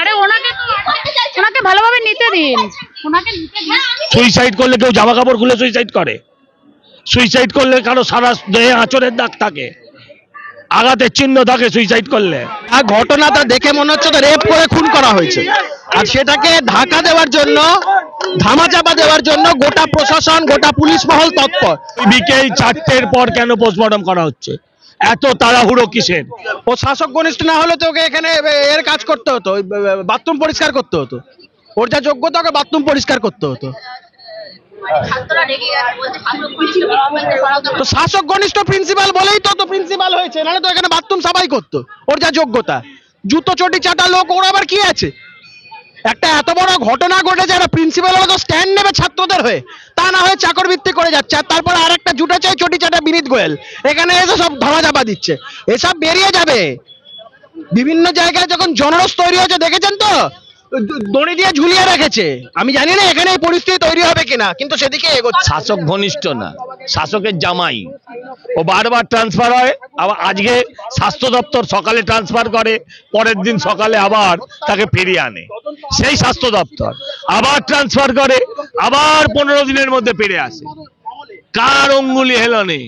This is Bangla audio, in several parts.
আরে ওনাকে ওনাকে ভালোভাবে নিতে দিন। ওনাকে নিতে দিন। সুইসাইড করলে কেউ জামা কাপড় খুলে সুইসাইড করে। সুইসাইড করলে কারও সারা দেহে আঁচড়ের দাগ থাকে। আঘাতের চিহ্ন থাকে সুইসাইড করলে। আর ঘটনাটা দেখে মনে হচ্ছে তো রেপ করে খুন করা হয়েছে। আর সেটাকে ঢাকা দেওয়ার জন্য ধামাচাপা দেওয়ার জন্য গোটা প্রশাসন গোটা পুলিশ মহল তৎপর। বিকেল চারটের পর কেন পোস্টমর্টম করা হচ্ছে? এত তাড়াহুড়ো কিসের? ও শাসক ঘনিষ্ঠ না হলে তো ওকে এখানে এর কাজ করতে হতো বাথরুম পরিষ্কার করতে হতো। ওর যা যোগ্যতা ওকে বাথরুম পরিষ্কার করতে হতো। শাসক ঘনিষ্ঠ প্রিন্সিপাল বলেই তো তো প্রিন্সিপাল হয়েছে, নাহলে তো এখানে বাথরুম সাফাই করতো, ওর যা যোগ্যতা। জুতো চটি চাটা লোক, ওর আবার কি আছে? একটা এত বড় ঘটনা ঘটেছে, একটা প্রিন্সিপাল হয়তো স্ট্যান্ড নেবে ছাত্রদের হয়ে। তা না হয়ে চাকর ভিত্তি করে যাচ্ছে। আর তারপর আর একটা জুটে চাই, চটি চাটা বিনীত গোয়েল। এখানে এসে সব ধামাচাপা দিচ্ছে। এসব বেরিয়ে যাবে। বিভিন্ন জায়গায় যখন জনরস তৈরি হয়েছে, দেখেছেন তো? দড়ি দিয়ে ঝুলিয়ে রেখেছে। আমি জানি না এখানে এই পরিস্থিতি তৈরি হবে কিনা, কিন্তু সেদিকে এগোচ্ছে। শাসক ঘনিষ্ঠ না, শাসকের জামাই। ও বারবার ট্রান্সফার হয়, আবার আজকে স্বাস্থ্য দপ্তর সকালে ট্রান্সফার করে, পরের দিন সকালে আবার তাকে ফিরিয়ে আনে। সেই স্বাস্থ্য দপ্তর আবার ট্রান্সফার করে, আবার পনেরো দিনের মধ্যে ফিরে আসে। কার অঙ্গুলি হেলনে?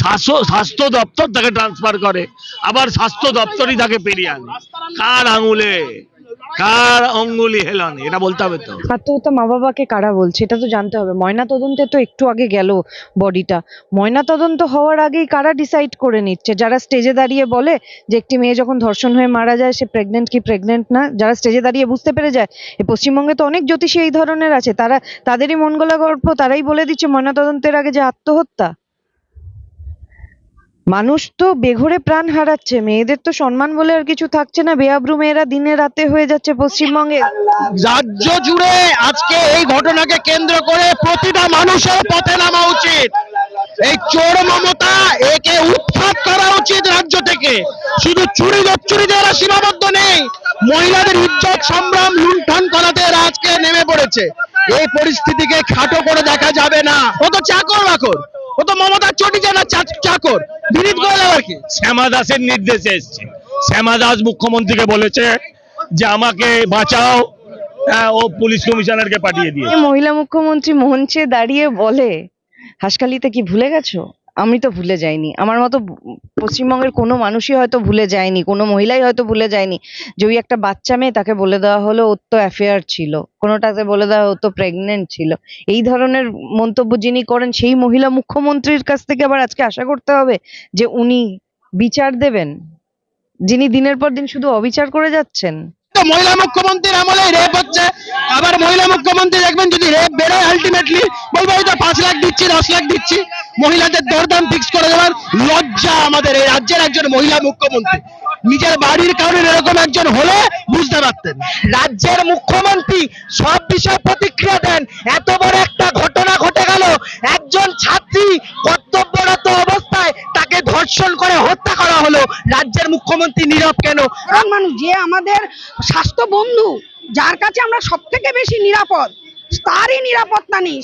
স্বাস্থ্য দপ্তর তাকে ট্রান্সফার করে, আবার স্বাস্থ্য দপ্তরই তাকে ফিরিয়ে আনে। কার আঙুলে? কার অঙ্গুলি হেলনে? এটা বলতে হবে তো। আত্মহত্যা মা বাবাকে কারা বলছে? এটা তো জানতে হবে। ময়না তদন্তে তো একটু আগে গেল বডিটা। ময়না তদন্ত হওয়ার আগেই কারা ডিসাইড করে নিচ্ছে? যারা স্টেজে দাঁড়িয়ে বলে যে একটি মেয়ে যখন ধর্ষণ হয়ে মারা যায়, সে প্রেগনেন্ট কি প্রেগনেন্ট না? যারা স্টেজে দাঁড়িয়ে বুঝতে পেরে যায় পশ্চিমবঙ্গে তো অনেক জ্যোতিষী এই ধরনের আছে। তারা, তাদেরই মন গলা গল্প তারাই বলে দিচ্ছে ময়না তদন্তের আগে যে আত্মহত্যা। মানুষ তো বেঘরে প্রাণ হারাচ্ছে, মেয়েদের তো সম্মান বলে আর কিছু থাকছে না। বেআব্রু মেয়েরা দিনে রাতে হয়ে যাচ্ছে পশ্চিমবঙ্গে। রাজ্য জুড়ে আজকে এই ঘটনাকে কেন্দ্র করে প্রতিটা মানুষের পথে নামা উচিত। এই চোর মমতা একে উৎখাত করা উচিত রাজ্য থেকে। শুধু চুরি এরা সীমাবদ্ধ নেই মহিলাদের ইজ্জত সম্ভ্রম লুণ্ঠন করাতে আজকে নেমে পড়েছে। এই পরিস্থিতিকে খাটো করে দেখা যাবে না। ও তো চাকর বাকর। ও তো মমতার চটি জানা চাকর। বিনীত গোয়েল আবার কি? শ্যামা দাসের নির্দেশে এসছে। শ্যামা দাস মুখ্যমন্ত্রীকে বলেছে যে আমাকে বাঁচাও। হ্যাঁ, ও পুলিশ কমিশনারকে পাঠিয়ে দিয়ে মহিলা মুখ্যমন্ত্রী মঞ্চে দাঁড়িয়ে বলে হাসখালিতে কি ভুলে গেছো? আমি তো ভুলে যাইনি। আমার মতো পশ্চিমবঙ্গের কোনো মানুষই হয়তো ভুলে যায়নি, কোনো মহিলাই হয়তো ভুলে যায়নি যে ওই একটা বাচ্চা মেয়ে তাকে বলে দেওয়া হলো ওর তো অ্যাফেয়ার ছিল, কোনোটাতে বলে দেওয়া ও তো প্রেগনেন্ট ছিল। এই ধরনের মন্তব্য যিনি করেন সেই মহিলা মুখ্যমন্ত্রীর কাছ থেকে আবার আজকে আশা করতে হবে যে উনি বিচার দেবেন? যিনি দিনের পর দিন শুধু অবিচার করে যাচ্ছেন? তো মহিলা মুখ্যমন্ত্রীর আমলে রেপ হচ্ছে। আবার মহিলা মুখ্যমন্ত্রী দেখবেন যদি রেপ বেরোয় আলটিমেটলি বলব তো পাঁচ লাখ দিচ্ছি, দশ লাখ দিচ্ছি। মহিলাদের দরদাম ফিক্স করে দেওয়ার লজ্জা আমাদের এই রাজ্যের একজন মহিলা মুখ্যমন্ত্রী। নিজের বাড়ির কারণে এরকম একজন হলে বুঝতে পারতেন। রাজ্যের মুখ্যমন্ত্রী সব বিষয়ে প্রতিক্রিয়া দেন। এত বড় একটা ঘটনা ঘটে গেল। একজন ছাত্রী কর্তব্যরত ধর্ষণ করে হত্যা করা হলো। রাজ্যের মুখ্যমন্ত্রী নীরব কেন? মানুষ, যে আমাদের স্বাস্থ্য বন্ধু, যার কাছে আমরা সব থেকে বেশি নিরাপদ, তারই নিরাপত্তা নেই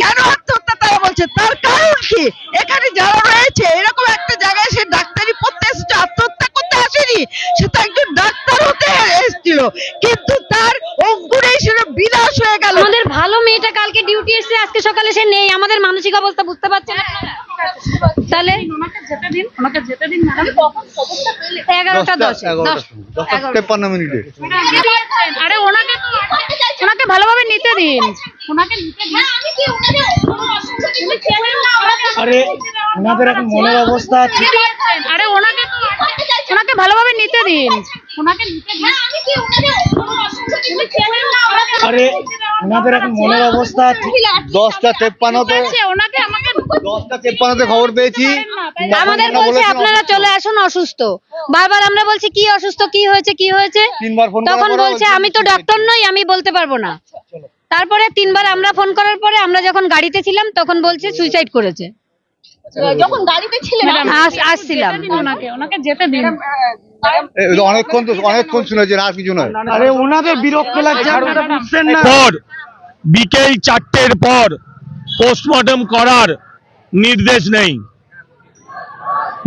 কেন আত্মহত্যা তারা বলছে? তার কারণ কি? এখানে যারা রয়েছে, এরকম একটা জায়গায় সে ডাক্তারি পড়তে এসেছে আত্মহত্যা করতে আসেনি। সে তো একজন ডাক্তার হতে এসেছিল কিন্তু তার অঙ্কুরে সেটা বিনাশ হয়ে গেল আমাদের ভালো মেয়েটা কালকে ডিউটি এসেছে আজকে সকালে সে নেই আমাদের মানসিক অবস্থা বুঝতে পারছেন আপনারা? তাহলে ওনাকে যেতে দিন ওনাকে যেতে দিন ম্যাডাম এগারোটা দশ। দশ তেপ্পান্ন মিনিটে। আরে ওনাকে ওনাকে ভালোভাবে নিতে দিন। ওনাকে নিতে দিন। আরে ওনাদের এখন মনের অবস্থা আরে ওনাকে ওনাকে ভালোভাবে নিতে দিন। ওনাকে নিতে দিন। আরে ওনাদের এখন মনের অবস্থা দশটা তেপ্পান্নতে ওনাকে আমাকে দশটা তেপ্পান্নতে খবর পেয়েছি। আমাদের বলছে আপনারা চলে আসুন অসুস্থ। বারবার আমরা বলছি কি অসুস্থ? কি হয়েছে? কি হয়েছে? তখন বলছে আমি তো ডক্টর নই আমি বলতে পারব না। তারপরে তিনবার আমরা ফোন করার পরে আমরা যখন গাড়িতে ছিলাম তখন বলছে সুইসাইড করেছে। যখন গাড়িতে ছিলেন আসছিলাম। ওনাকে? ওনাকে যেতে দিন। অনেকক্ষণ তো অনেকক্ষণ শুনেছেন আর কিছু নয়। আরে ওনাদের বিরক্ত লাগছে আপনারা বুঝছেন না। পর বিকেল চারটের পর পোস্টমর্টম করার নির্দেশ নেই।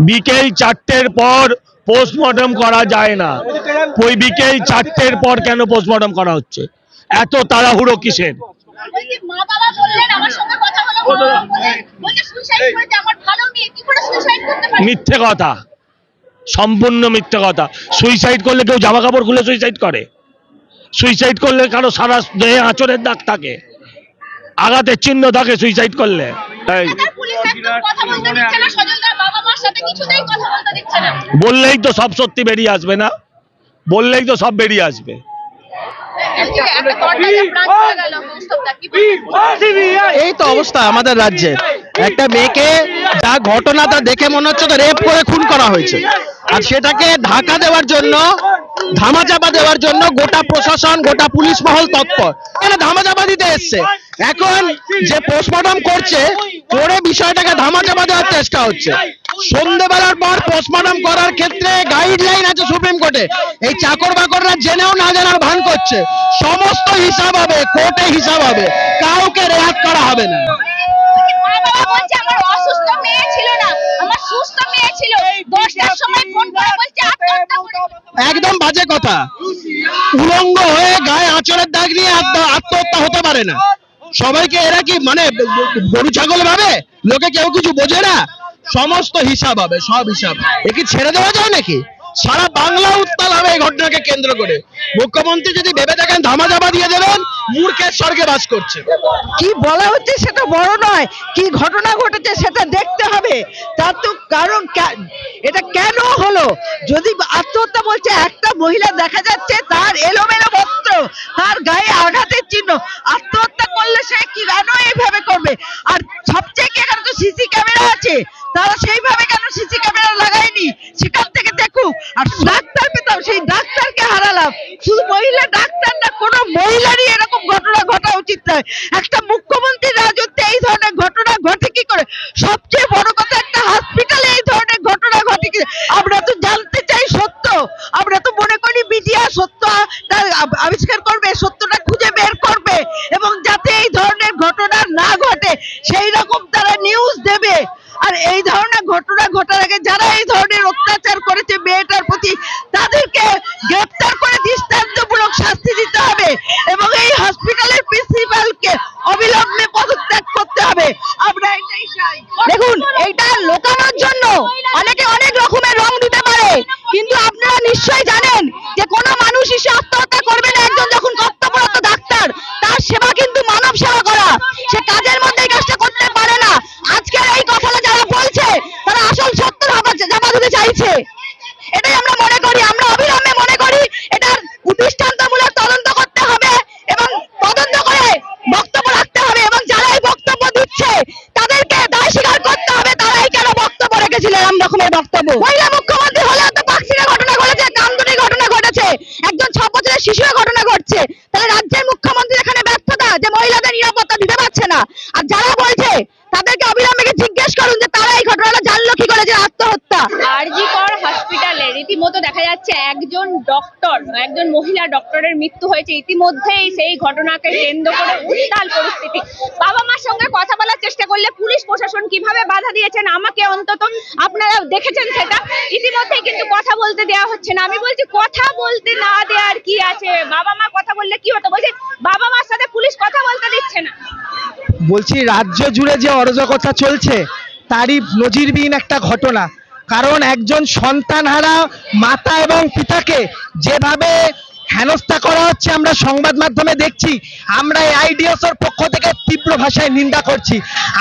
বিকেল চারটের পর পোস্টমর্টম করা যায় না। ওই বিকেল চারটের পর কেন পোস্টমর্টম করা হচ্ছে? এত তাড়াহুড়ো কিসের? বলছি মা বাবা বললেন আমার সঙ্গে কথা হলো মা বাবা বললেন, বলছে সুইসাইড করেছে আমার ভালো মেয়ে কি করে সুইসাইড করতে পারে? মিথ্যে কথা। সম্পূর্ণ মিথ্যে কথা। সুইসাইড করলে কেউ জামা কাপড় খুলে সুইসাইড করে? সুইসাইড করলে কারও সারা দেহে আঁচড়ের দাগ থাকে? আঘাতের চিহ্ন থাকে সুইসাইড করলে? এই তার পুলিশ একদম কথা বলতে দিচ্ছে না সজলদার বাবা মার সাথে কিছুতেই কথা বলতে দিচ্ছে না। বললেই তো সব সত্যি বেরিয়ে আসবে না? বললেই তো সব বেরিয়ে আসবে। এই তো অবস্থা আমাদের রাজ্যে। একটা মেয়েকে যা ঘটনা তা দেখে মনে হচ্ছে তো রেপ করে খুন করা হয়েছে। আর সেটাকে ঢাকা দেওয়ার জন্য ধামাচাপা দেওয়ার জন্য গোটা প্রশাসন গোটা পুলিশ মহল তৎপর। ধামাচাপা দিতে এসছে। এখন যে পোস্টমর্টম করছে করে বিষয়টাকে ধামাচাপা দেওয়ার চেষ্টা হচ্ছে। সন্ধেবেলার পর পোস্টমর্টম করার ক্ষেত্রে গাইডলাইন আছে সুপ্রিম কোর্টে এই চাকর বাকররা জেনেও না জানার ভান করছে। সমস্ত হিসাব হবে কোর্টে হিসাব হবে। কাউকে রেহাত করা হবে না। একদম বাজে কথা। উলঙ্গ হয়ে গায়ে আঁচড়ের দাগ নিয়ে আত্ম- আত্মহত্যা হতে পারে না। সবাইকে এরা কি মানে গরু ছাগল ভাবে? লোকে কেউ কিছু বোঝে না। সমস্ত হিসাব হবে, সব হিসাব। এ কি ছেড়ে দেওয়া যায় নাকি? সারা বাংলা উত্তাল হবে এই ঘটনাকে কেন্দ্র করে। মুখ্যমন্ত্রী যদি ভেবে দেখেন ধামাচাপা দিয়ে দেবেন, মূর্খের স্বর্গে বাস করছে। কি বলা হচ্ছে সেটা বড় নয়, কি ঘটনা ঘটেছে সেটা দেখতে হবে। তার তো কারণ এটা কেন হলো? যদি আত্মহত্যা বলছে, একটা মহিলা দেখা যাচ্ছে, তার এলোমেলো বস্ত্র, তার গায়ে আঘাতের চিহ্ন। আত্মহত্যা সে কেন এইভাবে করবে? আর সবচেয়ে এখানে তো সিসি ক্যামেরা আছে? তারা সেইভাবে কেন সিসি ক্যামেরা লাগায়নি? সেখান থেকে দেখুক। আর ডাক্তার পেতাম, সেই ডাক্তারকে হারালাম। শুধু মহিলা ডাক্তার না, কোনো মহিলারই এরকম ঘটনা ঘটা উচিত নয়। একটা মুখ্যমন্ত্রীর রাজত্বে এই ধরনের ঘটনা ঘটে কি করে? সবচেয়ে বড় কথা, একটা হসপিটালে এই ধরনের ঘটনা ঘটে কি আমরা তো জানতে চাই সত্য আমরা তো মনে করি মিডিয়া সত্য তার আব- আবিষ্কার করবে সত্যটা খুঁজে বের করবে এবং যাতে এই ধরনের ঘটনা না ঘটে সেই রকম তারা নিউজ দেবে আর এই ধরনের ঘটনা ঘটার আগে যারা এই ধরনের অত্যাচার করেছে মেয়েটার প্রতি তাদেরকে গ্রেপ্তার করে দৃষ্টান্তমূলক শাস্তি দিতে হবে এবং এই হসপিটালের প্রিন্সিপালকে অবিলম্বে পদত্যাগ করতে হবে আমরা এটাই চাই এটা লোকানোর জন্য অনেকে মহিলা মৃত্যু হয়েছে ইতিমধ্যেই সেই ঘটনাকে কেন্দ্র করে উত্তাল পরিস্থিতি। বাবা মার সঙ্গে কথা বলার চেষ্টা করলে পুলিশ প্রশাসন কীভাবে বাধা দিয়েছেন আমাকে অন্তত আপনারা দেখেছেন সেটা? ইতিমধ্যেই কিন্তু কথা বলতে দেওয়া হচ্ছে না। আমি বলছি, কথা বলতে না দেওয়ার কি আছে? বাবা মা কথা বললে কি হতো? বলছি, বাবা মার সাথে পুলিশ কথা বলতে দিচ্ছে না। বলছি, রাজ্য জুড়ে যে অরাজকতা চলছে, তারই নজিরবিহীন একটা ঘটনা। কারণ একজন সন্তানহারা মাতা এবং পিতাকে যেভাবে হেনস্থা করা হচ্ছে, আমরা সংবাদ মাধ্যমে দেখছি, আমরা এই পক্ষ থেকে তীব্র ভাষায় নিন্দা করছি।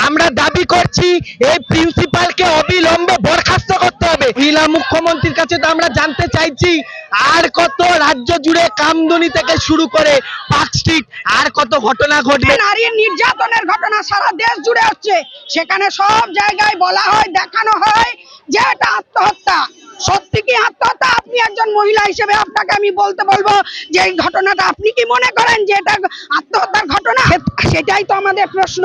আমরা দাবি করছি, এই প্রিন্সিপালকে অবিলম্বে বরখাস্ত করতে হবে। মহিলা মুখ্যমন্ত্রীর কাছে তো আমরা জানতে চাইছি, আর কত রাজ্য জুড়ে কামদুনি থেকে শুরু করে পার্ক স্ট্রিট, আর কত ঘটনা ঘটবে। নারীর নির্যাতনের ঘটনা সারা দেশ জুড়ে হচ্ছে। সেখানে সব জায়গায় বলা হয়, দেখানো হয় যে এটা আত্মহত্যা সত্যি কি আত্মহত্যা আপনি একজন মহিলা হিসেবে আপনাকে আমি বলতে বলব যে এই ঘটনাটা আপনি কি মনে করেন যে এটা আত্মহত্যার ঘটনা? সেটাই তো আমাদের প্রশ্ন।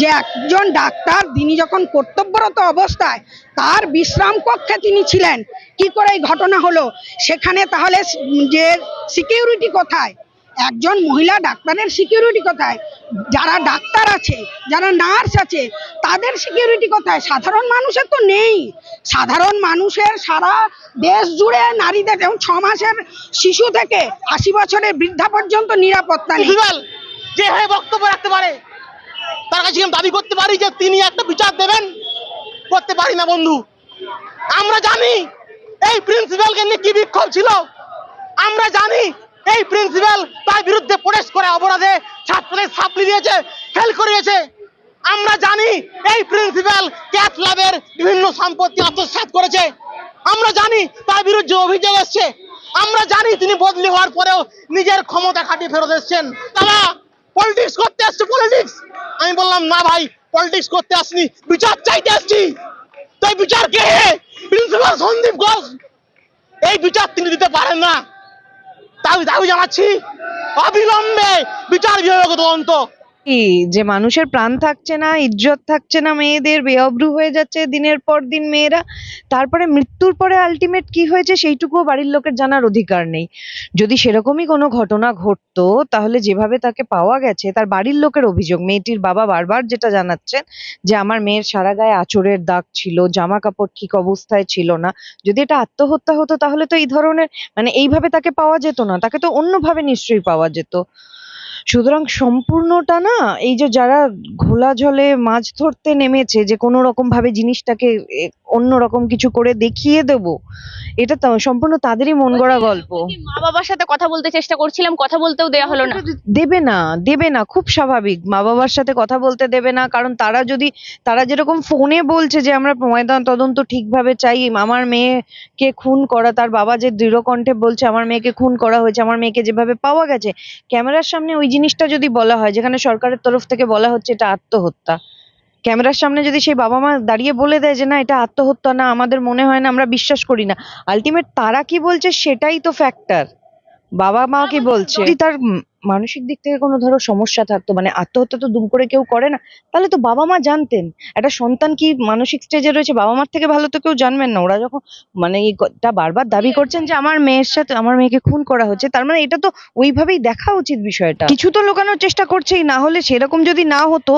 যে একজন ডাক্তার, তিনি যখন কর্তব্যরত অবস্থায়, তার বিশ্রাম কক্ষে তিনি ছিলেন। কি করে এই ঘটনা হলো? সেখানে তাহলে যে সিকিউরিটি কোথায়? একজন মহিলা ডাক্তারের সিকিউরিটি কোথায়? যারা ডাক্তার আছে, যারা নার্স আছে, তাদের সিকিউরিটি কোথায়? সাধারণ মানুষের তো নেই। সাধারণ মানুষের সারা দেশ জুড়ে নারীদের যেমন ছ মাসের শিশু থেকে আশি বছরের বৃদ্ধা পর্যন্ত নিরাপত্তা নেই। যে হয়ে বক্তব্য রাখতে পারে, তার কাছে দাবি করতে পারি যে তিনি একটা বিচার দেবেন? করতে পারি না, বন্ধু। আমরা জানি এই প্রিন্সিপালকে নিয়ে কি বিক্ষোভ ছিল। আমরা জানি এই প্রিন্সিপাল, তার বিরুদ্ধে প্রোটেস্ট করে অপরাধে ছাত্রদের ছাপড়ি দিয়েছে, ফেল করিয়েছে। আমরা জানি এই প্রিন্সিপাল ক্যাট ক্লাবের বিভিন্ন সম্পত্তি আত্মসাৎ করেছে। আমরা জানি তার বিরুদ্ধে অভিযোগ এসছে। আমরা জানি তিনি বদলি হওয়ার পরেও নিজের ক্ষমতা খাটিয়ে ফেরত এসছেন। তারা পলিটিক্স করতে আসছে পলিটিক্স আমি বললাম, না ভাই পলিটিক্স করতে আসনি, বিচার চাইতে আসছি। তো এই বিচার কে প্রিন্সিপাল সন্দীপ ঘোষ, এই বিচার তিনি দিতে পারেন না। তাই দাবি জানাচ্ছি অবিলম্বে বিচার বিভাগ তদন্ত। কি? যে মানুষের প্রাণ থাকছে না, ইজ্জত থাকছে না, মেয়েদের বেঅব্রু হয়ে যাচ্ছে দিনের পর দিন মেয়েরা। তারপরে মৃত্যুর পরে আলটিমেট কি হয়েছে সেইটুকুও বাড়ির লোকের জানার অধিকার নেই। যদি সেরকমই কোনো ঘটনা ঘটতো, তাহলে যেভাবে তাকে পাওয়া গেছে, তার বাড়ির লোকের অভিযোগ, মেয়েটির বাবা বারবার যেটা জানাচ্ছেন যে, আমার মেয়ের সারা গায়ে আঁচড়ের দাগ ছিল জামা কাপড় ঠিক অবস্থায় ছিল না। যদি এটা আত্মহত্যা হতো, তাহলে তো এই ধরনের মানে এইভাবে তাকে পাওয়া যেত না। তাকে তো অন্যভাবে নিশ্চয়ই পাওয়া যেত। সুতরাং সম্পূর্ণটা না, এই যে যারা ঘোলা জলে মাছ ধরতে নেমেছে, যে কোনো রকম ভাবে জিনিসটাকে অন্যরকম কিছু করে দেখিয়ে দেব। এটা তো সম্পূর্ণ তাদেরই মন গড়া গল্প। মা বাবার সাথে কথা বলতে চেষ্টা করছিলাম কথা বলতেও দেয়া হলো না। দেবে না দেবে না খুব স্বাভাবিক। মা বাবার সাথে কথা বলতে দেবে না কারণ তারা যদি তারা যেরকম ফোনে বলছে যে আমরা ময়দান তদন্ত ঠিকভাবে চাই আমার মেয়েকে খুন করা তার বাবা যে দৃঢ় কণ্ঠে বলছে আমার মেয়েকে খুন করা হয়েছে আমার মেয়েকে যেভাবে পাওয়া গেছে। ক্যামেরার সামনে ওই জিনিসটা যদি বলা হয় যেখানে সরকারের তরফ থেকে বলা হচ্ছে এটা আত্মহত্যা। ক্যামেরার সামনে যদি সেই বাবা মা দাঁড়িয়ে বলে দেয় যে না এটা আত্মহত্যা না আমাদের মনে হয় না আমরা বিশ্বাস করি না। আলটিমেট তারা কি বলছে সেটাই তো ফ্যাক্টর বাবা মা কি বলছে? যদি তার মানসিক দিক থেকে কোনো ধরো সমস্যা থাকতো মানে আত্মহত্যা তো দুম করে কেউ করে না, তাহলে তো বাবা মা জানতেন। একটা সন্তান কি মানসিক স্টেজে রয়েছে, বাবা মার থেকে ভালো তো কেউ জানবেন না। ওরা যখন মানে এই টা বারবার দাবি করছেন যে আমার মেয়ের সাথে, আমার মেয়েকে খুন করা হচ্ছে, তার মানে এটা তো ওইভাবেই দেখা উচিত বিষয়টা। কিছু তো লুকানোর চেষ্টা করছেই, না হলে সেরকম যদি না হতো,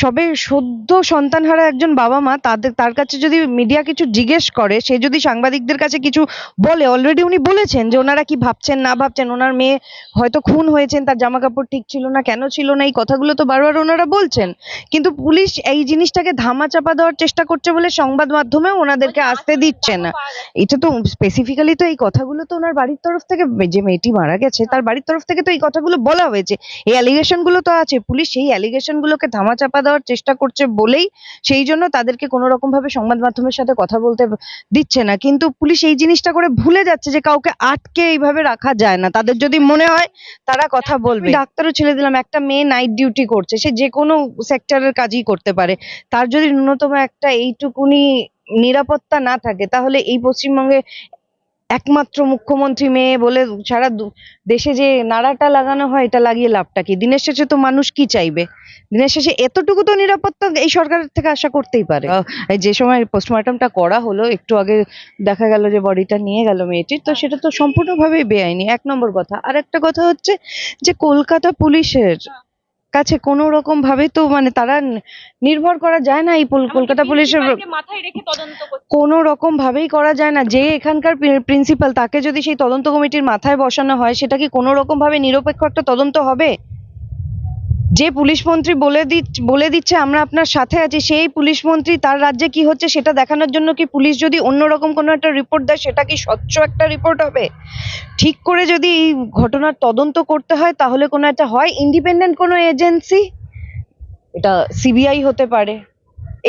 সবে সদ্য সন্তানহারা একজন বাবা মা, তাদের, তার কাছে যদি মিডিয়া কিছু জিজ্ঞেস করে, সে যদি সাংবাদিকদের কাছে কিছু বলে অলরেডি উনি বলেছেন যে ওনারা কি ভাবছেন, না ভাবছেন, ওনার মেয়ে হয়তো খুন হয়েছেন তার জামা কাপড় ঠিক ছিল না কেন ছিল না এই কথাগুলো তো বারবার ওনারা বলছেন। কিন্তু পুলিশ এই জিনিসটাকে ধামা চাপা দেওয়ার চেষ্টা করছে বলে সংবাদ মাধ্যমেও ওনাদেরকে আসতে দিচ্ছে না এটা তো স্পেসিফিক্যালি তো এই কথাগুলো তো ওনার বাড়ির তরফ থেকে যে মেয়েটি মারা গেছে তার বাড়ির তরফ থেকে তো এই কথাগুলো বলা হয়েছে। এই অ্যালিগেশনগুলো তো আছে পুলিশ সেই অ্যালিগেশন গুলোকে ধামা চাপা দেওয়ার চেষ্টা করছে বলেই সেই জন্য তাদেরকে কোনো রকম ভাবে সংবাদ মাধ্যমের সাথে কথা বলতে দিচ্ছে না। কিন্তু পুলিশ এই জিনিসটা করে ভুলে যাচ্ছে যে কাউকে আটকে এইভাবে রাখা যায় না। তাদের যদি মনে হয় তারা কথা বলবে। ডাক্তারও ছেড়ে দিলাম একটা মেয়ে নাইট ডিউটি করছে সে যে কোনো সেক্টরের কাজই করতে পারে। তার যদি ন্যূনতম একটা এইটুকুনি নিরাপত্তা না থাকে তাহলে এই পশ্চিমবঙ্গে একমাত্র মুখ্যমন্ত্রী মেয়ে বলে সারা দেশে যে নাড়াটা লাগানো হয় এটা লাগিয়ে লাভটা কি? দিনের শেষে তো মানুষ কি চাইবে? দিনের শেষে এতটুকু তো নিরাপত্তা এই সরকারের থেকে আশা করতেই পারে। যে সময় পোস্টমর্টমটা করা হলো একটু আগে দেখা গেল যে বডিটা নিয়ে গেল মেয়েটির তো সেটা তো সম্পূর্ণভাবেই বেআইনি। এক নম্বর কথা। আর একটা কথা হচ্ছে যে কলকাতা পুলিশের কাছে কোনো রকম ভাবে তো মানে তারা নির্ভর করা যায় না এই কলকাতা পুলিশের কোনো রকম ভাবেই করা যায় না। যে এখানকার প্রিন্সিপাল তাকে যদি সেই তদন্ত কমিটির মাথায় বসানো হয় সেটা কি কোনো রকম ভাবে নিরপেক্ষ একটা তদন্ত হবে? যে পুলিশ মন্ত্রী বলে বলে দিচ্ছে, আমরা আপনার সাথে আছি, সেই পুলিশ মন্ত্রী তার রাজ্যে কি হচ্ছে সেটা দেখানোর জন্য কি পুলিশ যদি অন্যরকম কোনো একটা রিপোর্ট দেয়, সেটা কি স্বচ্ছ একটা রিপোর্ট হবে? ঠিক করে যদি এই ঘটনার তদন্ত করতে হয়, তাহলে কোনো একটা হয় ইন্ডিপেন্ডেন্ট কোনো এজেন্সি এটা সিবিআই হতে পারে।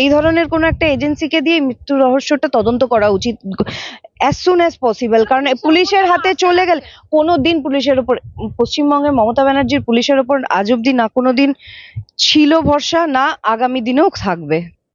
এই ধরনের কোনো একটা এজেন্সিকে দিয়ে মৃত্যু রহস্যটা তদন্ত করা উচিত। অ্যাজ সুন অ্যাজ পসিবল কারণ পুলিশের হাতে চলে গেলে কোনো দিন পুলিশের ওপর পশ্চিমবঙ্গে মমতা ব্যানার্জির পুলিশের ওপর আজ অব্দি না কোনো দিন ছিল ভরসা, না আগামী দিনেও থাকবে।